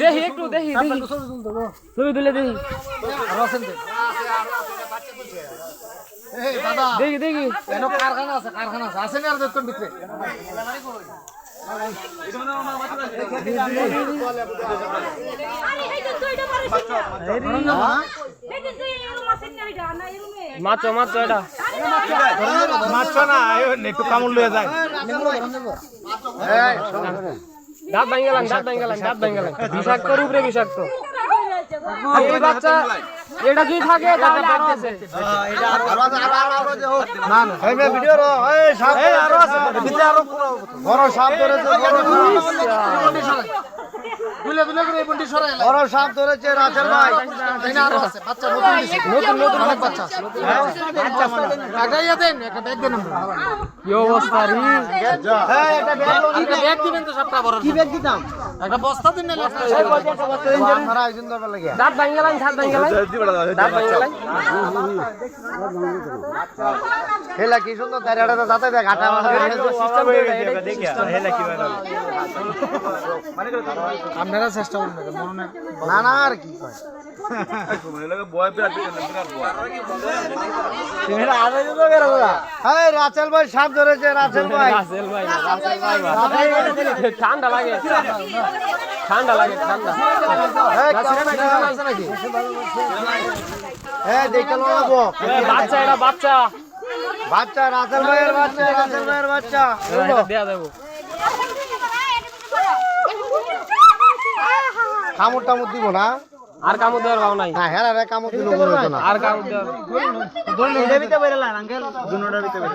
দেখি একটু দেখি দেখি ছবি তুলে দেখি দেখি কারখানা আছে কারখানা আছে আসেনি আর দেখুন ভিতরে মাছ মাছ এটা। মাছ না একটু কামড় লয়ে যায়। দাঁত ভাঙ গেলাম দাঁত ভাঙ গেলাম দাঁত ভাঙ গেলাম বিষাক্ত। রূপরে বিষাক্ত। এই বাচ্চা এটা যদি থাকে তাহলে আরও আছে। এই ভিডিও রো এই সাপ এই আরও আছে। ভিতরে আরও বড় সাপ ধরেছে বড় দুলে বড় সাপ ধরেছে রাজের ভাই। আরও আছে বাচ্চা নতুন নতুন নতুন অনেক বাচ্চা একটা ইয়ে দেন একটা ব্যাগ দেন কি অবস্থা রে? এই একটা ব্যাগ দিবেন তো সবটা বড় কি ব্যাগ দিতাম? একটা বস্তা দিন না মারা একজন দরবার লাগে। দাঁত ভাঙ গেলাম দাঁত ভাঙ গেলাম দাঁত ভাঙ গেলাম হেলা কি সুন্দর দাঁড়াটা তো যাতে দেখ আটা আপনারা চেষ্টা করুন না না আর কি কয়? রাচেল ভাই সাপ ধরেছে রাচেল ভাই। ঠান্ডা লাগে ঠান্ডা লাগে ঠান্ডা। দেখে লাগাবো বাচ্চা এটা বাচ্চা। বাচ্চা রাসেল ভাইয়ের বাচ্চা রাসেল ভাইয়ের বাচ্চা। দেয়া দেবো। কামড় টামড় দিব না? আর কামু দেওয়ার ভাব নাই। হ্যাঁ হ্যাঁ রে কামড় দিল না। আর কামু দেওয়ার এটা ভিতরে আঙ্কেল। ভিতরে